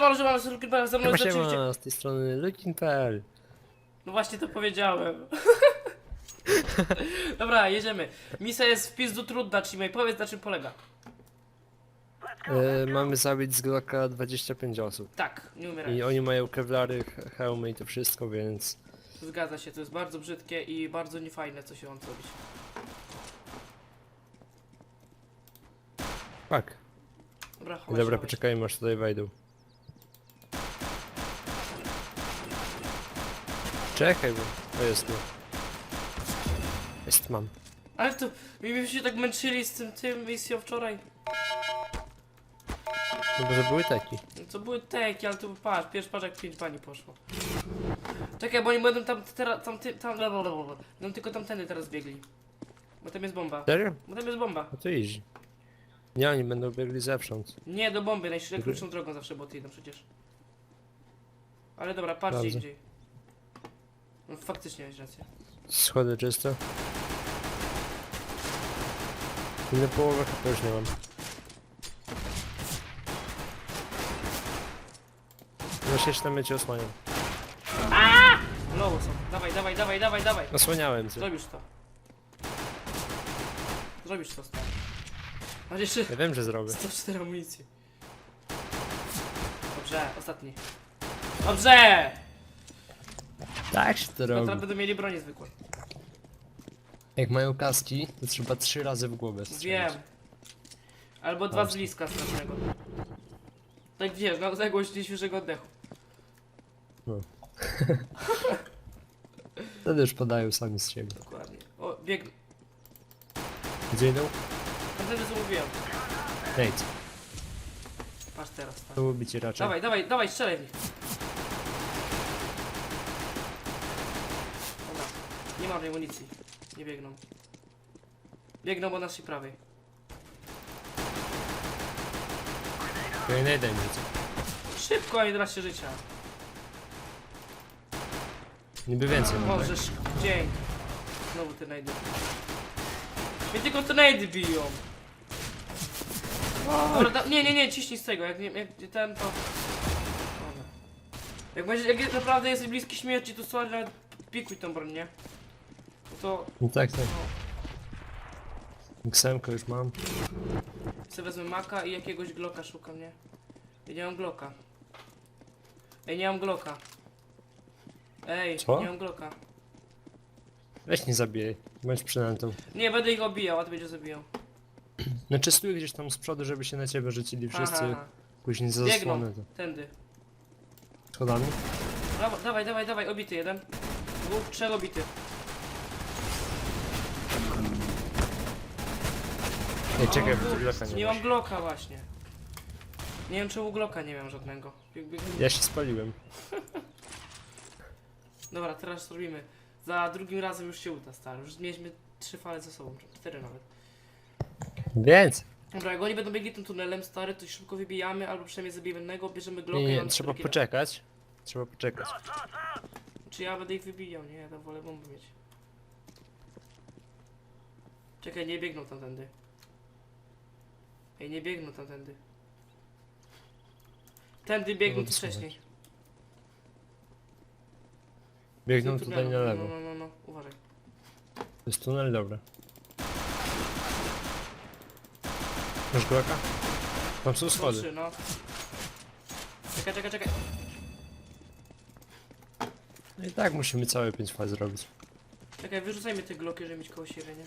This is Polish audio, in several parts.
Siema, że mam Lukin.pl, ze mną Siema, jest oczywiście... siema, z tej strony Lukin.pl No właśnie to powiedziałem. Dobra, jedziemy. Misja jest w pizdu trudna, Cimej. Powiedz na czym polega. e, Mamy zabić z Glocka 25 osób. Tak, nie umieraj. I oni mają kevlary, he- hełmy i to wszystko, więc... Zgadza się, to jest bardzo brzydkie i bardzo niefajne, co się on robić. Tak. Dobra, chowaj się, Dobra, chowaj się. poczekajmy aż tutaj wejdą. Czekaj, bo to jest tu. Jest, mam. Ale to, mi mi się tak męczyli z tym, tym misją wczoraj. No bo to były taki. No To były teki, ale tu patrz, pierwszy patrz jak pięć pani poszło. Czekaj, bo oni będą tam teraz, tam, ty, tam, blablabla. będą tylko tamtędy teraz biegli. Bo tam jest bomba. Serio? Bo tam jest bomba. No to idź. Nie, oni będą biegli zewsząd. Nie, do bomby, najkrótszą drogą zawsze boty idą przecież. Ale dobra, patrzcie Dobrze. indziej. No, faktycznie masz rację. Schody czyste. Inne połowę chyba już nie mam. Właśnie się tam cię osłaniam. Low są. Dawaj, dawaj, dawaj, dawaj, dawaj. Osłaniałem cię. Zrobisz to. Zrobisz to, stary. Masz jeszcze Ja wiem, że zrobię. 104 amunicji. Dobrze, ostatni. Dobrze! Tak się to No robi. będą mieli bronię zwykłe. Jak mają kaski, to trzeba trzy razy w głowę Wiem. Albo dwa z Dobrze. bliska strasznego. Tak wiesz, na odległość nieświeżego oddechu. Wtedy już podają sami z siebie. Dokładnie. O, biegną. Gdzie idą? Tamtędy co mówiłem. Nate. Patrz teraz, tak. To ci raczej. Dawaj, dawaj, dawaj, strzelaj w nich. Dobra, nie mam amunicji. Nie biegną. Biegną po naszej prawej. Mi co. Szybko, a nie traćcie życia. Niby więcej mam. tak? Możesz, dzięki. Znowu te najdy. Mnie tylko te najdy biją. Dobra, da, nie, nie, nie, ciśnij z tego, jak, nie, jak ten to... Dobra. Jak, będzie, jak naprawdę jesteś bliski śmierci, to sorry, nawet pikuj tą broń, nie? No to... No tak, tak. No, Ksemkę już mam. sobie wezmę maka i jakiegoś gloka szukam, nie? Ja nie mam gloka. Ej, nie mam gloka. Ej, Co? nie mam gloka. Weź nie zabijaj. Bądź przynętą. Nie, będę ich obijał, a ty będziesz zabijał. Znaczy stój gdzieś tam z przodu, żeby się na ciebie rzucili wszyscy. Aha, Później za Biegną. zasłonę to. tędy. Schodami? Dawaj, dawaj, dawaj, dawaj, obity jeden. Dwóch, trzech obity. Ej, czekaj, bo tu kur- Glocka nie Nie masz. mam Glocka właśnie. Nie wiem czemu Glocka nie miałem żadnego. Ja się spaliłem. Dobra, teraz zrobimy. Za drugim razem już się uda, stary. Już mieliśmy trzy fale ze sobą, czy cztery nawet. Więc. Dobra, jak oni będą biegli tym tunelem, stary, to szybko wybijamy, albo przynajmniej zabijemy jednego, bierzemy Glocka Nie, i nie, trzeba poczekać. Trzeba poczekać. Czy ja będę ich wybijał? Nie, ja tam wolę bombę mieć. Czekaj, nie biegną tamtędy. Ej, nie biegną tamtędy. Tędy biegną No, tu wcześniej. Biegną Tu tutaj na No, lewo. no, no, no, uważaj. To jest tunel, dobra. Masz Glocka? Tam są Są schody. trzy, no. Czekaj, czekaj, czekaj. No i tak musimy całe 5 faz zrobić. Czekaj, wyrzucajmy te gloki, żeby mieć koło siebie, nie?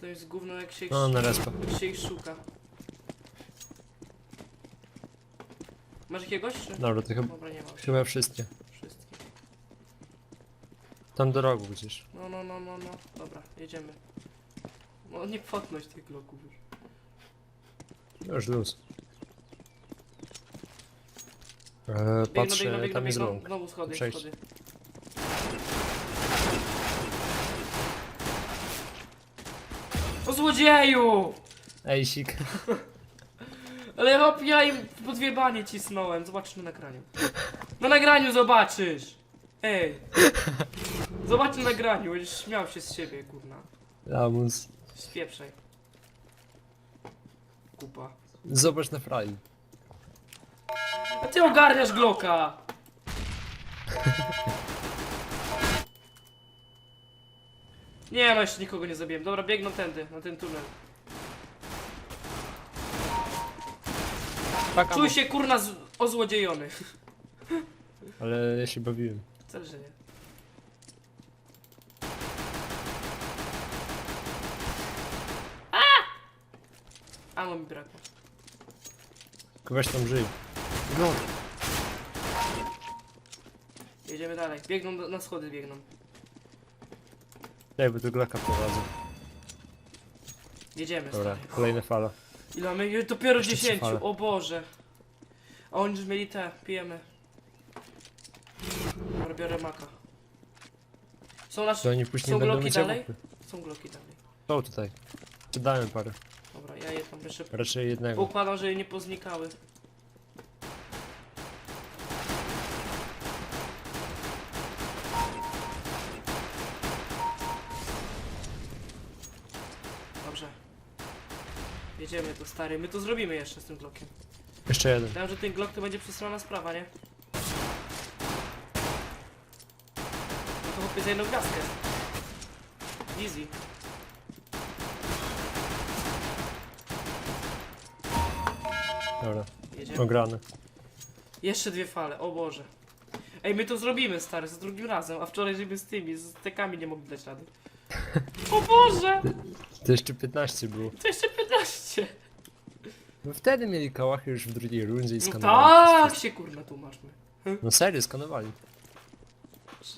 To jest gówno jak się No, na respa. się ich szuka. Masz jakiegoś? Czy? Dobra, to chyba, Dobra, nie mam. chyba wszystkie. Wszystkie. Tam do rogu gdzieś. No, no, no, no, no. Dobra, jedziemy. No nie podnoś tych gloków już. Już luz. Biegną, patrzę, biegną, biegną, tam jest biegną. ląk. Znowu schody, Przejść. schody. Złodzieju! Ej, sik. Ale hop, ja im po dwie banie cisnąłem. Zobaczysz na nagraniu. Na nagraniu zobaczysz! Ej! Zobacz na nagraniu, będziesz śmiał się z siebie, kurna. Lamus. Spieprzaj. Kupa. Zobacz na frali. A ty ogarniasz Glocka! Nie no, jeszcze nikogo nie zabiłem. Dobra, biegną tędy, na ten tunel. Tak, Czuj się kurna z- ozłodziejony. Ale ja się bawiłem. Wcale, że nie. A! Amo mi brakło. Tylko weź tam żyj. No. Jedziemy dalej. Biegną do- na schody, biegną. Bo tu glaka prowadzę. Jedziemy, Dobra, stary. kolejna fala. Ile mamy? Dopiero Jeszcze trzy 10, fale. o Boże. A oni już mieli te, pijemy. Dobra, biorę maka. Są To nasze... oni później Są będą gloki mieć dalej? okupy. Są gloki dalej. Są tutaj. Dałem parę? Dobra, ja je tam jeszcze Raczej jednego. Układam, żeby nie poznikały. Dobrze. Tu stary, my to zrobimy jeszcze z tym Glockiem. Jeszcze jeden. Myślałem, że ten Glock to będzie przesrana sprawa, nie? No to chłopie za jedną gwiazdkę. Easy. Dobra, Jedziemy. ograny. Jeszcze dwie fale, o Boże. Ej, my to zrobimy, stary, za drugim razem, a wczoraj żeby z tymi, z tekami nie mogli dać rady. O Boże! To jeszcze 15 było. To jeszcze 15! No wtedy mieli kałachy już w drugiej rundzie i No skanowali. tak się kurna tłumaczmy. No serio, skanowali.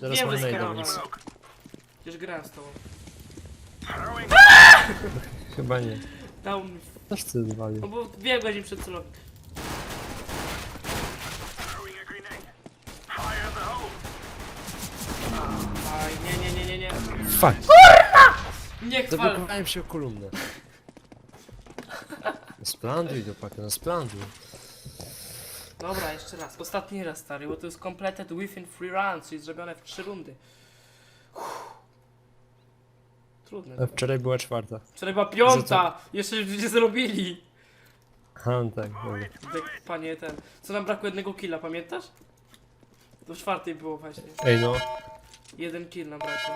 Teraz Wiem, mam skanowałem. nic. Przecież grałem z tobą. Chyba nie. Dał mi... Też co zwalił. No bo biegłeś im przed celownik. Aj, nie, nie, nie, nie, nie. Fuck! Nie chwal. Zablokowałem się o kolumnę. No Splanduj do paka, no splanduj. Dobra, jeszcze raz. Ostatni raz, stary, bo to jest completed within three rounds, czyli zrobione w trzy rundy. Uff. Trudne. A wczoraj była czwarta. Wczoraj była piąta! Jeszcze ludzie zrobili! A, no tak, dobra. Tak, panie ten. Co nam brakło jednego killa, pamiętasz? W czwartej było właśnie. Ej no, Jeden kill nam brakło.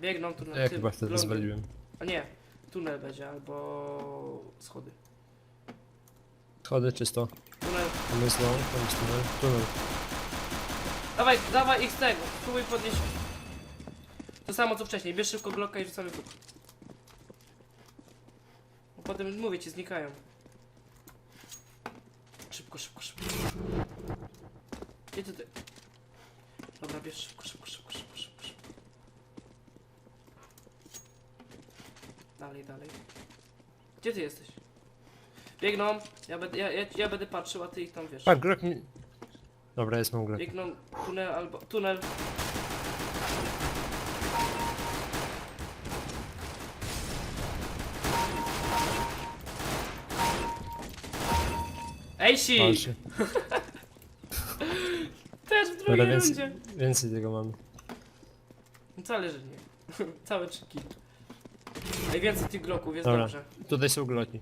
Biegną tu na ja tym, chyba wtedy zwaliłem. A nie, tunel będzie albo schody. Schody czysto. Tunel. Tam jest long, tam jest tunel. Tunel. Dawaj, dawaj ich z tego. Spróbuj podnieść. To samo co wcześniej. Bierz szybko Glocka i rzucamy tu. Bo potem mówię ci, znikają. Szybko, szybko, szybko. Gdzie ty ty? Dobra, bierz szybko, szybko, szybko, szybko. Dalej, dalej. Gdzie ty jesteś? Biegną. Ja będę, ja, ja, ja będę patrzył, a ty ich tam wiesz. A, grok mi... Dobra, jest mam grok. Biegną tunel albo tunel. Ej, si! Pal się. Też w Dobra, drugiej więcej, rundzie. więcej tego mamy. Wcale, że nie. Całe trzy. Ej, więcej tych gloków, jest Dobra. dobrze. Tutaj są gloki.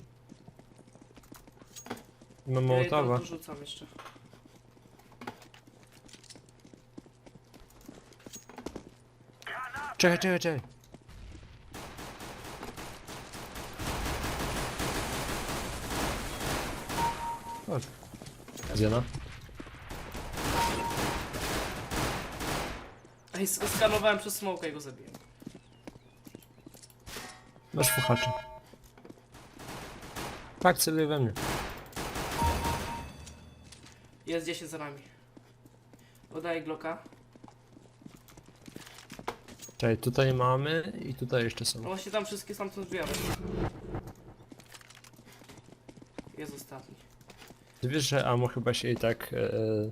Mam Ja je tam mołotowa. jeszcze. Czekaj, czekaj, czekaj. Chodź. Zjana? Ej, sk- skanowałem przez smoka i go zabiłem. Masz fuchacze. Tak, celuj we mnie. Jest 10 za nami. Podaję Glocka. Czekaj, tutaj mamy i tutaj jeszcze No są. właśnie tam wszystkie stamtąd zbieram. Jest ostatni. Ty wiesz, że amo chyba się i tak... E,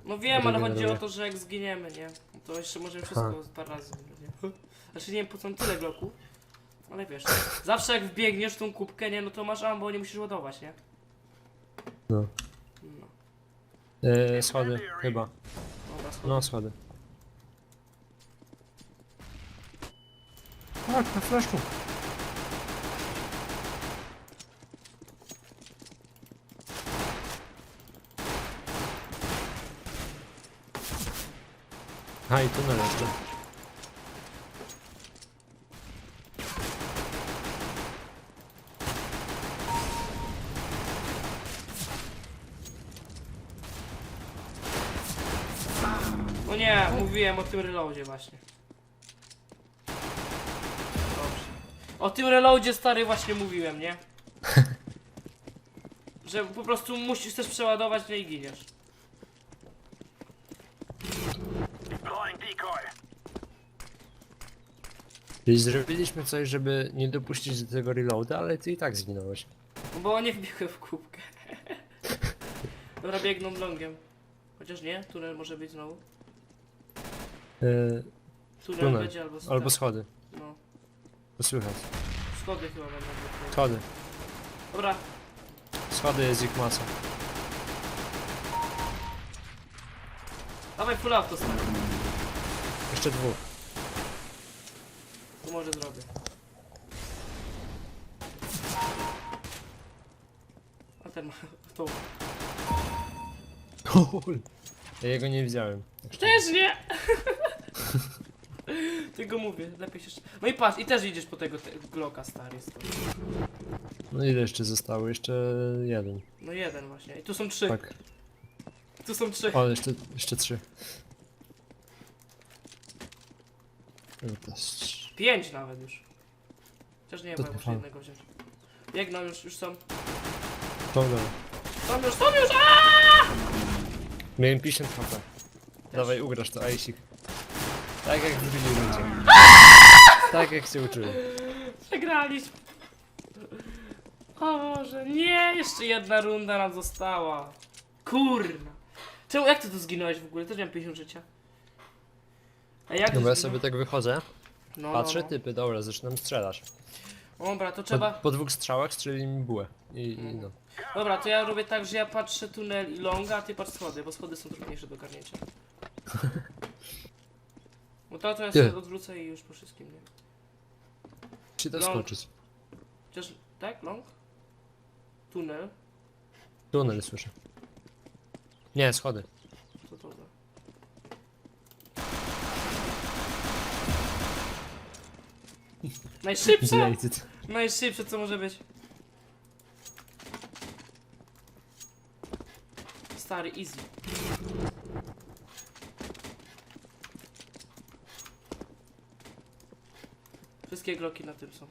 No wiem, ale chodzi o Regeneruje. to, że jak zginiemy, nie? No To jeszcze możemy wszystko parę razy nie? Znaczy nie wiem po co tyle bloków. Ale wiesz, zawsze jak wbiegniesz w tą kubkę, nie, no to masz ambo, nie musisz ładować, nie? No. No, Eee, schody, chyba. dobra, schody. No, schody. Tak, na fleszku. A i tunel jeszcze. No nie, mówiłem o tym reloadzie właśnie. Dobrze. O tym reloadzie stary właśnie mówiłem, nie? Że po prostu musisz też przeładować, no i giniesz. Czyli zrobiliśmy coś, żeby nie dopuścić do tego reloada, ale ty i tak zginąłeś. No bo nie wbiegłem w kubkę. Dobra, biegną longiem. Chociaż nie, tunel może być znowu. Yy, Tunel, Tunel. będzie albo albo tak, schody. No, Posłychać. schody chyba będą. Schody. Dobra, Schody jest ich masa. dawaj full auto stary. Jeszcze dwóch. To może zrobię. A ten ma tą. Ja jego nie widziałem. Też nie! Tego mówię, lepiej się... No i patrz, i też idziesz po tego te, Glocka stary. stary. No ile jeszcze zostało? Jeszcze jeden. No jeden właśnie. I tu są trzy. Tak. Tu są trzy. O, jeszcze, jeszcze trzy. No to jest- Pięć nawet już. Chociaż nie, To bo ja muszę trwa. jednego wziąć. Biegną już, już są. Dobra. Są już, są już! Aaaa! Miałem 50 HP. Dawaj, ugrasz to, Aisik. Tak jak w drugim rundzie. Tak jak się uczyłem. Przegraliśmy. O Boże, nie! Jeszcze jedna runda nam została. Kurna. Czemu, jak ty tu zginąłeś w ogóle? Też miałem 50 życia. A jak Dobra, ja sobie zginąłeś? tak wychodzę, no, patrzę, no, no. typy, dobra, zaczynam strzelać. Dobra, to Po, trzeba... po dwóch strzałach strzeli mi bułę. I, i no. Dobra, to ja robię tak, że ja patrzę tunel i longa, a ty patrz schody, bo schody są trudniejsze do garnięcia. Bo to, Ty. sobie odwrócę i już po wszystkim, nie? Czy to No. skoczyć? Chociaż, tak? Long? Tunel? Tunel słyszę. Nie, schody. To dobra. Najszybsze! Najszybsze co może być. Stary, easy. Wszystkie gloki na tym są.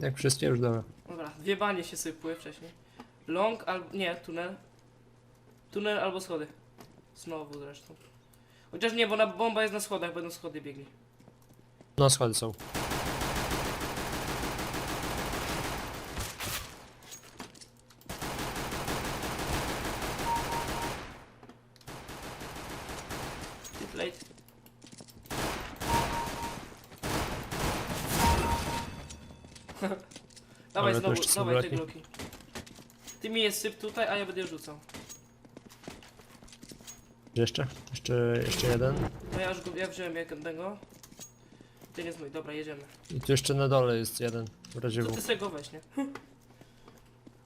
Jak wszystkie już dobra. Dobra, dwie banie się sypły wcześniej. Long albo... nie, tunel. Tunel albo schody. Znowu zresztą. Chociaż nie, bo na bomba jest na schodach, będą schody biegli. No, schody są. Dawaj Ale to znowu, jeszcze są dawaj te gloki. Ty mi je syp tutaj, a ja będę je rzucał. Jeszcze? Jeszcze, jeszcze jeden. No ja już go, ja wziąłem jednego. Ty nie zmój, dobra, jedziemy. I tu jeszcze na dole jest jeden. W razie To W. ty sobie go weź, nie?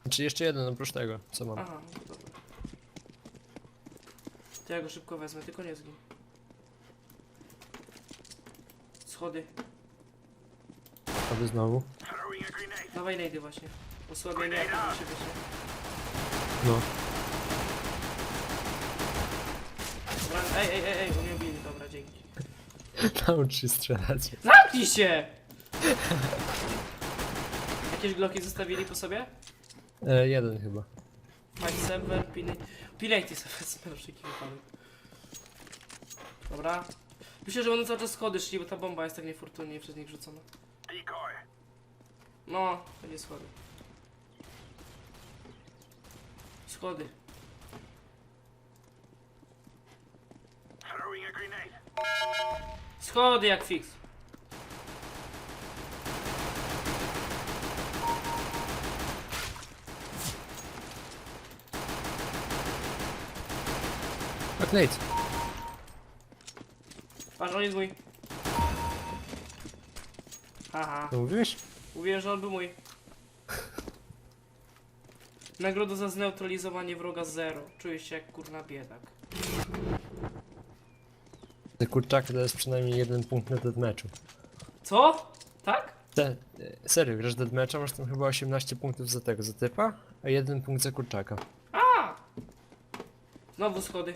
Znaczy jeszcze jeden oprócz tego, co mam. Aha, no dobra. To ja go szybko wezmę, tylko nie zgin. Schody. Schody znowu. Dawaj nejdy właśnie. Osłabienie jak to się. No. Dobra, ej, ej, ej, ej, ubili, dobra, dzięki. Naucz się strzelać. Zamknij się! Jakieś gloki zostawili po sobie? E, jeden chyba. Fight server, na wszelki wypadek. Dobra. Myślę, że będą cały czas schody szli, bo ta bomba jest tak niefortunnie przez nich rzucona. No, nie schody. Schody. Schody jak fix. Tak, Nate. Patrz, on jest mój. Haha. To mówiłeś? Mówiłem, że on był mój. Nagroda za zneutralizowanie wroga zero. Czuję się jak kurna biedak. Te kurczaki to jest przynajmniej jeden punkt na deathmatchu. Co? Tak? Te, e, serio, grasz deathmatcha, masz tam chyba 18 punktów za tego, za typa, a jeden punkt za kurczaka. A! Znowu schody.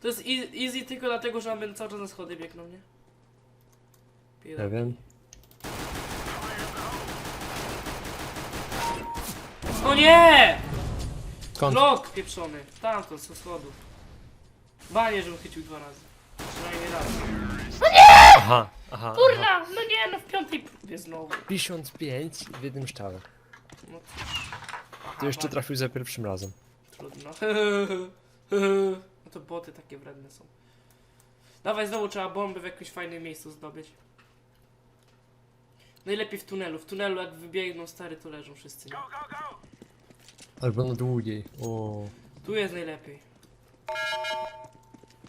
To jest e- easy tylko dlatego, że mamy cały czas na schody biegną, nie? Pierdol. Ja wiem. O nie! Skąd? Blok pieprzony. Tamto, z schodów. Banie, żebym chycił dwa razy. Przynajmniej raz. Aha, aha. aha. Kurna! No nie, no w piątej próbie znowu. 55 w jednym strzale. No. Aha, To jeszcze banie. trafił za pierwszym razem. Trudno. No to boty takie wredne są. Dawaj, znowu trzeba bomby w jakimś fajnym miejscu zdobyć. Najlepiej w tunelu. W tunelu jak wybiegną stary, to leżą wszyscy. Nie? Albo na długiej. O. Tu jest najlepiej.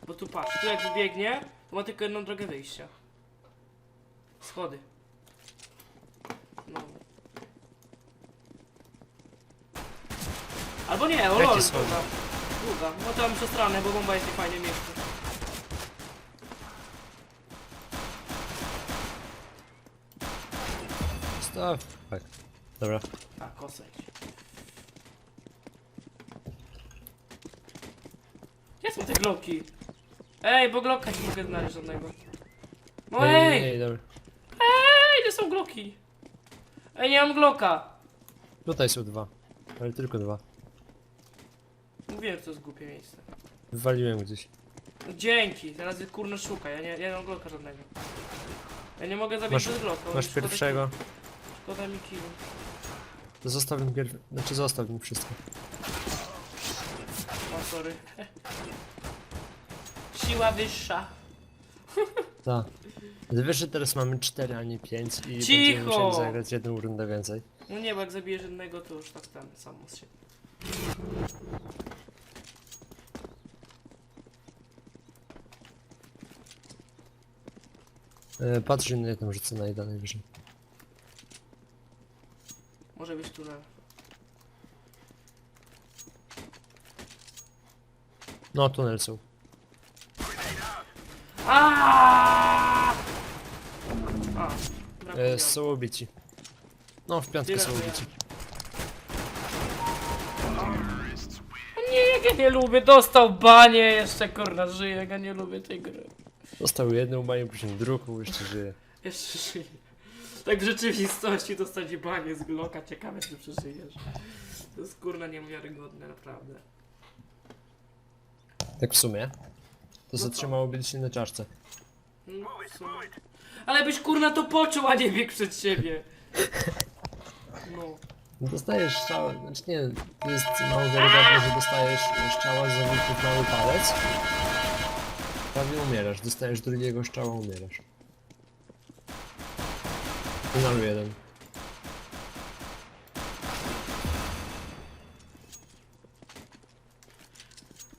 Bo tu patrz, tu jak wybiegnie, to ma tylko jedną drogę wyjścia. Schody. No. Albo nie, o Jakie lol, schody? długa. Długa. No to mam przestranę, bo bomba jest w fajnym miejscu. Staw. Tak. Dobra. A, kosek. Gdzie są te gloki? Ej, bo gloka nie mogę znaleźć żadnego. No Ej, ej! dobra. Ej, gdzie są gloki? Ej, nie mam gloka! Tutaj są dwa. Ale tylko dwa. Mówiłem, że to jest głupie miejsce. Wywaliłem gdzieś. No dzięki, teraz kurno szuka, ja nie, ja nie mam gloka żadnego. Ja nie mogę zabić Masz- bez gloka. Masz pierwszego. Szkoda mi kilu. To zostaw mi pierw... Znaczy zostaw mi wszystko. O, sorry. Siła wyższa. Tak. Wiesz, że teraz mamy 4, a nie 5 i Cicho! będziemy musieli zagrać jedną rundę więcej. No nie, bo jak zabijesz jednego, to już tak tam samo siebie. E, patrz, mnie tam rzucę na jeden najwyżej. Może być tunel. No, tunel są. Aaaa! A, E, są obici. No, w piątkę Tyle są ja. obici. Nie, jak ja nie lubię, dostał banie, jeszcze kurna żyje, jak ja nie lubię tej gry. Został jedną banię, później drugą, jeszcze żyje. Jeszcze żyje. Tak w rzeczywistości dostać banie z Glocka, ciekawe czy przeżyjesz. To jest kurna niewiarygodne, naprawdę. Tak w sumie. To co? zatrzymałoby się na czaszce. No, w sumie. Ale byś kurna to poczuł, a nie biegł przed siebie. No. Dostajesz strzałę, znaczy nie, to jest mało wiarygodne, że dostajesz strzała z zawodników mały palec. Prawie umierasz, dostajesz drugiego strzała, umierasz. Finalu jeden.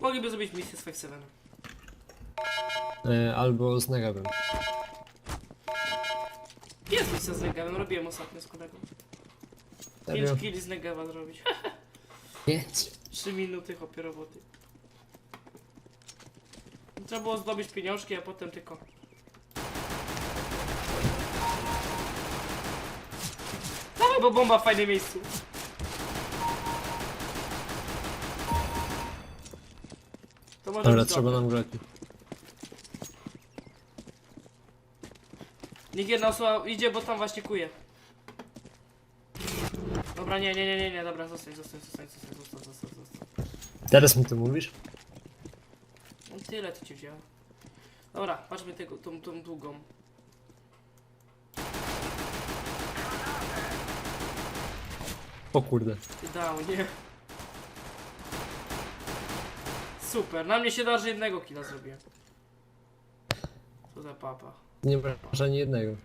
Mogliby zrobić misję z 5-7. E, albo z Negabem. Jest misja z Negevem, robiłem ostatnio z kolegą. Serio? 5 killi z Negeva zrobić. Pięć. 3 minuty hopie roboty. Trzeba było zdobyć pieniążki, a potem tylko. Bo bomba w fajnym miejscu. To może Dobra, być trzeba dobre. nam grać. Niech jedna osoba idzie, bo tam właśnie kuje. Dobra, nie, nie, nie, nie, nie, dobra, zostań, zostań, zostań, zostań, zostań, zostań, zostań. Teraz mi to mówisz? No tyle to ci wziąłem. Dobra, patrzmy tego, tą, tą długą. O kurde. Ty dał, nie? Super, na mnie się da, że jednego killa zrobiłem. Co za papa. Nie masz ani jednego.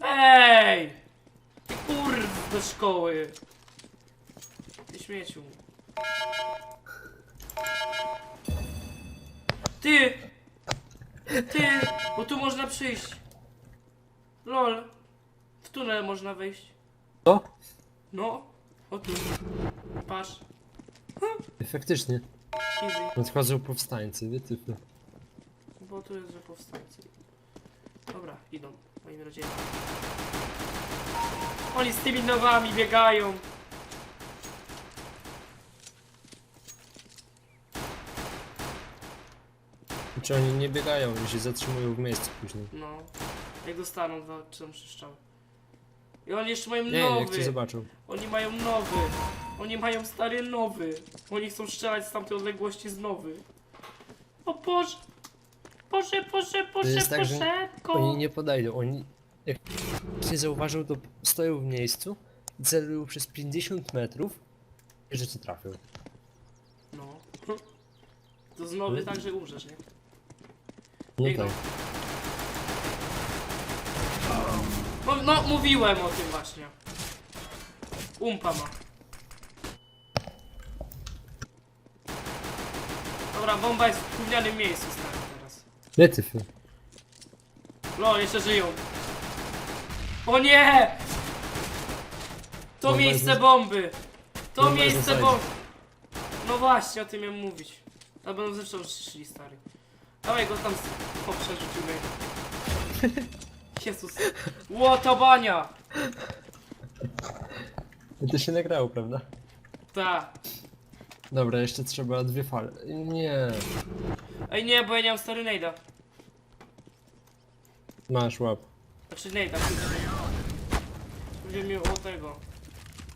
Ej! Ty Kurw do szkoły! Ty śmieciu. Ty! Ty! Bo tu można przyjść. Lol. W tunel można wejść. Co? No. O tu. Patrz. Faktycznie. Easy. Nadchodzą powstańcy, wytyfy. Bo tu jest, że powstańcy. Dobra, idą. Moim rodzinie. Oni z tymi nowami biegają. Czy oni nie biegają, oni się zatrzymują w miejscu później. No. Jak dostaną dwa czy tam trzy strzały. I oni jeszcze mają Nie, cię nowy. zobaczą. Oni mają nowy. Oni mają stary nowy. Oni chcą strzelać z tamtej odległości z nowy. O Boże. Boże, Boże, Boże, jest tak, że. Oni nie podejdą, oni jak cię zauważą, to stoją w miejscu, celują przez 50 metrów i że cię trafią. No. To z nowy tak, że umrzesz, nie? No Biegną. tak. No, no, mówiłem o tym właśnie. Umpa ma. Dobra, bomba jest w gównianym miejscu stary teraz. Wytyfy. Lo, jeszcze żyją. O nie! To Bomba miejsce jest- bomby! To Bomba jest miejsce na bomby! No właśnie, o tym miałem mówić. A będą zresztą szli, stary. Dawaj go tam z- po przerzucimy. Jezus. Łotobania! To się nagrało, prawda? Ta. Dobra, jeszcze trzeba dwie fale. Nie. Ej nie, bo ja nie mam stary nejda. Masz łap. Znaczy nejda. Będzie mi o tego.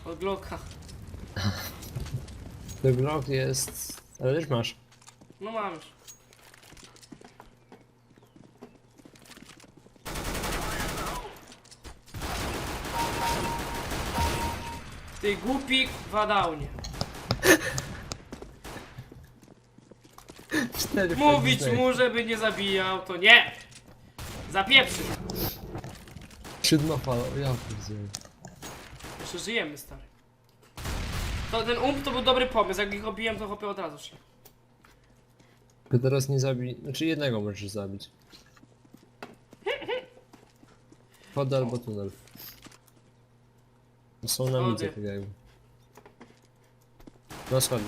Od Glocka. Ten Glock jest... Ale też masz. No mam już. Ty głupik wadałnie. Cztery Mówić mu, żeby nie zabijał, to nie! Zapieprzy! Siódma fala, ja pierdzielę. Jeszcze żyjemy, stary. To ten ump to był dobry pomysł, jak ich obiłem, to chłopie od razu szli. Tylko teraz nie zabij... Znaczy jednego możesz zabić. Wody albo tunel. Są na midzie, tak jakby. No schody.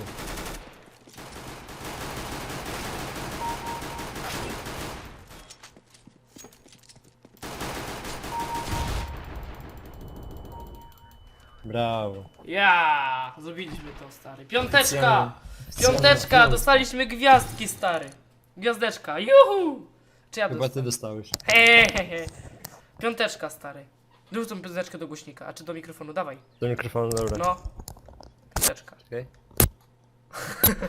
Brawo. Ja, zrobiliśmy to, stary. Piąteczka! Piąteczka! Dostaliśmy gwiazdki, stary. Gwiazdeczka, juhu! Czy ja Chyba ty dostałem? dostałeś. He, he, he. Piąteczka, stary. Dorzuć tą piąteczkę do głośnika, a czy do mikrofonu, dawaj. Do mikrofonu, dobra. No. Piąteczka. Okej.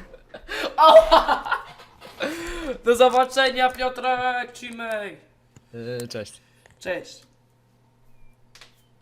Do zobaczenia, Piotrek, Cimej. Yy, cześć. Cześć.